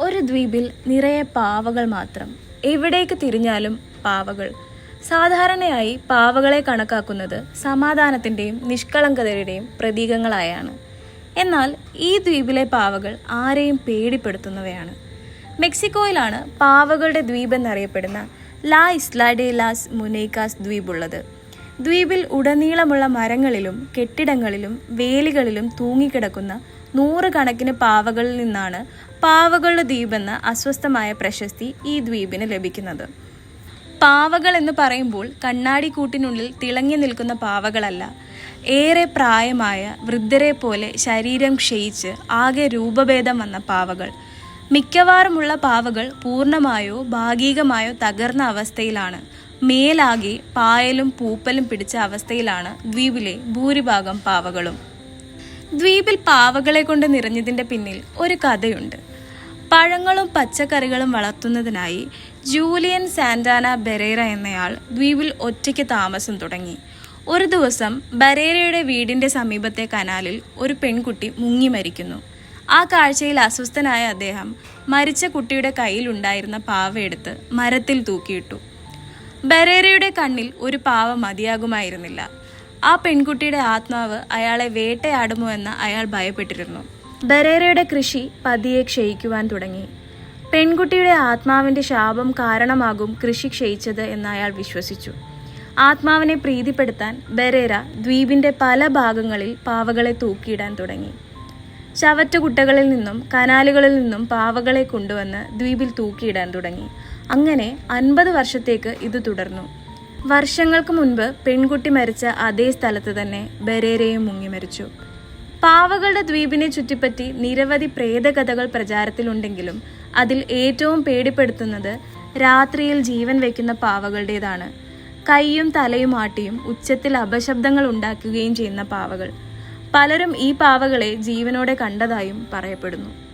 ഒരു ദ്വീപിൽ നിറയെ പാവകൾ മാത്രം. എവിടേക്ക് തിരിഞ്ഞാലും പാവകൾ. സാധാരണയായി പാവകളെ കണക്കാക്കുന്നത് സമാധാനത്തിന്റെയും നിഷ്കളങ്കതയുടെയും പ്രതീകങ്ങളായാണ്. എന്നാൽ ഈ ദ്വീപിലെ പാവകൾ ആരെയും പേടിപ്പെടുത്തുന്നവയാണ്. മെക്സിക്കോയിലാണ് പാവകളുടെ ദ്വീപ് എന്നറിയപ്പെടുന്ന ലാ ഇസ്ലാ ഡെ ലാസ് മുനൈക്കാസ് ദ്വീപുള്ളത്. ദ്വീപിൽ ഉടനീളമുള്ള മരങ്ങളിലും കെട്ടിടങ്ങളിലും വേലികളിലും തൂങ്ങിക്കിടക്കുന്ന നൂറുകണക്കിന് പാവകളിൽ നിന്നാണ് പാവകളുടെ ദ്വീപെന്ന അസ്വസ്ഥമായ പ്രശസ്തി ഈ ദ്വീപിന് ലഭിക്കുന്നത്. പാവകൾ എന്ന് പറയുമ്പോൾ കണ്ണാടി കൂട്ടിനുള്ളിൽ തിളങ്ങി നിൽക്കുന്ന പാവകളല്ല. ഏറെ പ്രായമായ വൃദ്ധരെ പോലെ ശരീരം ക്ഷയിച്ച് ആകെ രൂപഭേദം വന്ന പാവകൾ. മിക്കവാറുമുള്ള പാവകൾ പൂർണമായോ ഭാഗികമായോ തകർന്ന അവസ്ഥയിലാണ്. മേലാകെ പായലും പൂപ്പലും പിടിച്ച അവസ്ഥയിലാണ് ദ്വീപിലെ ഭൂരിഭാഗം പാവകളും. ദ്വീപിൽ പാവകളെ കൊണ്ട് നിറഞ്ഞതിന്റെ പിന്നിൽ ഒരു കഥയുണ്ട്. പഴങ്ങളും പച്ചക്കറികളും വളർത്തുന്നതിനായി ജൂലിയൻ സാന്റാന ബെരേറ എന്നയാൾ ദ്വീപിൽ ഒറ്റയ്ക്ക് താമസം തുടങ്ങി. ഒരു ദിവസം ബരേരയുടെ വീടിന്റെ സമീപത്തെ കനാലിൽ ഒരു പെൺകുട്ടി മുങ്ങി മരിക്കുന്നു. ആ കാഴ്ചയിൽ അസ്വസ്ഥനായ അദ്ദേഹം മരിച്ച കുട്ടിയുടെ കയ്യിലുണ്ടായിരുന്ന പാവയെടുത്ത് മരത്തിൽ തൂക്കിയിട്ടു. ബരേരയുടെ കണ്ണിൽ ഒരു പാവ മതിയാകുമായിരുന്നില്ല. ആ പെൺകുട്ടിയുടെ ആത്മാവ് അയാളെ വേട്ടയാടുമോ എന്ന് അയാൾ ഭയപ്പെട്ടിരുന്നു. ബരേരയുടെ കൃഷി പതിയെ ക്ഷയിക്കുവാൻ തുടങ്ങി. പെൺകുട്ടിയുടെ ആത്മാവിന്റെ ശാപം കാരണമാകും കൃഷി ക്ഷയിച്ചത് എന്ന് അയാൾ വിശ്വസിച്ചു. ആത്മാവിനെ പ്രീതിപ്പെടുത്താൻ ബരേര ദ്വീപിന്റെ പല ഭാഗങ്ങളിൽ പാവകളെ തൂക്കിയിടാൻ തുടങ്ങി. ചവറ്റുകുട്ടകളിൽ നിന്നും കനാലുകളിൽ നിന്നും പാവകളെ കൊണ്ടുവന്ന് ദ്വീപിൽ തൂക്കിയിടാൻ തുടങ്ങി. അങ്ങനെ അൻപത് വർഷത്തേക്ക് ഇത് തുടർന്നു. വർഷങ്ങൾക്ക് മുൻപ് പെൺകുട്ടി മരിച്ച അതേ സ്ഥലത്ത് തന്നെ ബരേരയും മുങ്ങി മരിച്ചു. പാവകളുടെ ദ്വീപിനെ ചുറ്റിപ്പറ്റി നിരവധി പ്രേതകഥകൾ പ്രചാരത്തിലുണ്ടെങ്കിലും അതിൽ ഏറ്റവും പേടിപ്പെടുത്തുന്നത് രാത്രിയിൽ ജീവൻ വയ്ക്കുന്ന പാവകളുടേതാണ്. കൈയും തലയും ആട്ടിയും ഉച്ചത്തിൽ അപശബ്ദങ്ങൾ ഉണ്ടാക്കുകയും ചെയ്യുന്ന പാവകൾ. പലരും ഈ പാവകളെ ജീവനോടെ കണ്ടതായും പറയപ്പെടുന്നു.